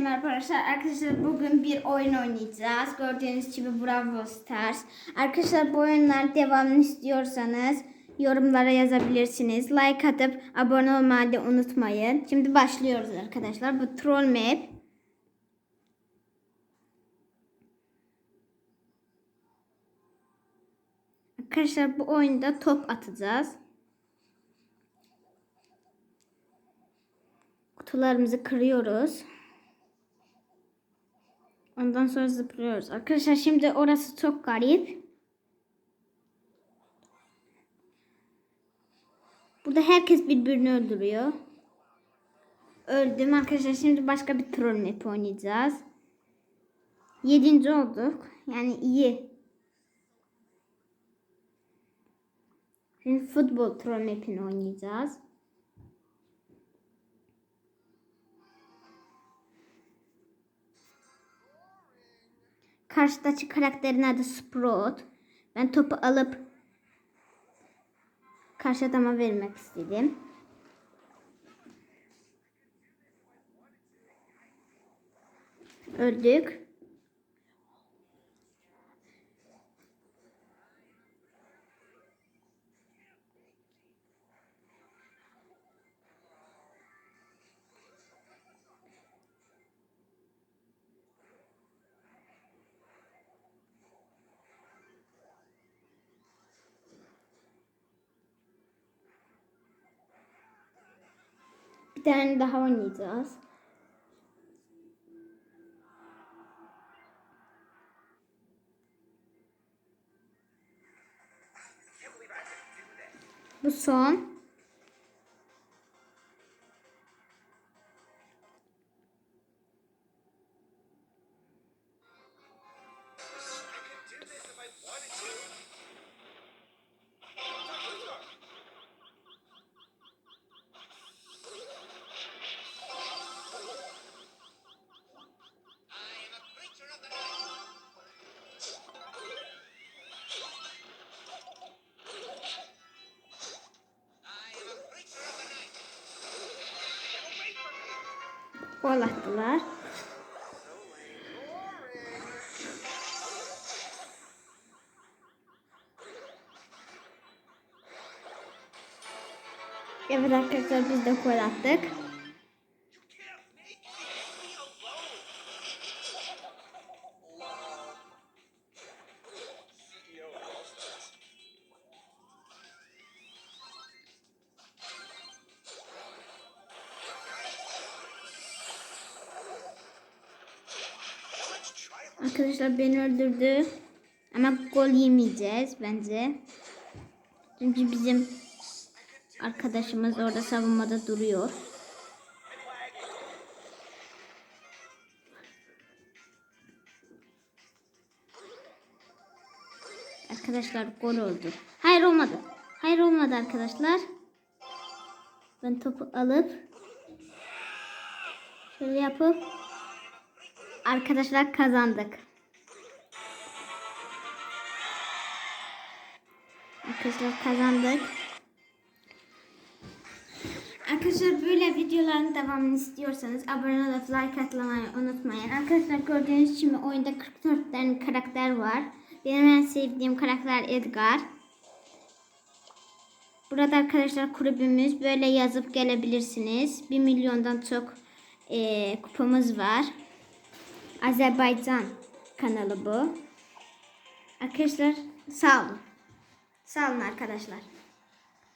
merhaba arkadaşlar. Arkadaşlar bugün bir oyun oynayacağız. Gördüğünüz gibi Bravo Stars. Arkadaşlar bu oyunlar devamını istiyorsanız yorumlara yazabilirsiniz. Like atıp abone olmayı da unutmayın. Şimdi başlıyoruz arkadaşlar. Bu troll map. Arkadaşlar bu oyunda top atacağız. Kutularımızı kırıyoruz. Ondan sonra zıplıyoruz. Arkadaşlar şimdi orası çok garip. Burada herkes birbirini öldürüyor. Öldüm arkadaşlar. Şimdi başka bir troll map oynayacağız. Yedinci olduk. Yani iyi. Şimdi futbol troll map'ini oynayacağız. Karşıdaki karakterin adı Sprout. Ben topu alıp karşı adama vermek istedim. Öldük. Bir tane daha oynayacağız. Bu son. Gol attılar. Evet arkadaşlar biz de. Arkadaşlar beni öldürdü. Ama gol yemeyeceğiz bence. Çünkü bizim arkadaşımız orada savunmada duruyor. Arkadaşlar gol oldu. Hayır olmadı. Hayır olmadı arkadaşlar. Ben topu alıp şöyle yapıp Arkadaşlar kazandık. Arkadaşlar kazandık. Arkadaşlar böyle videoların devamını istiyorsanız abone olup like atmayı unutmayın. Arkadaşlar gördüğünüz gibi oyunda 44 tane karakter var. Benim en sevdiğim karakter Edgar. Burada arkadaşlar kulübümüz böyle yazıp gelebilirsiniz. 1 milyondan çok e, kupamız var. Azerbaycan kanalı bu. Arkadaşlar sağ olun. Sağ olun arkadaşlar.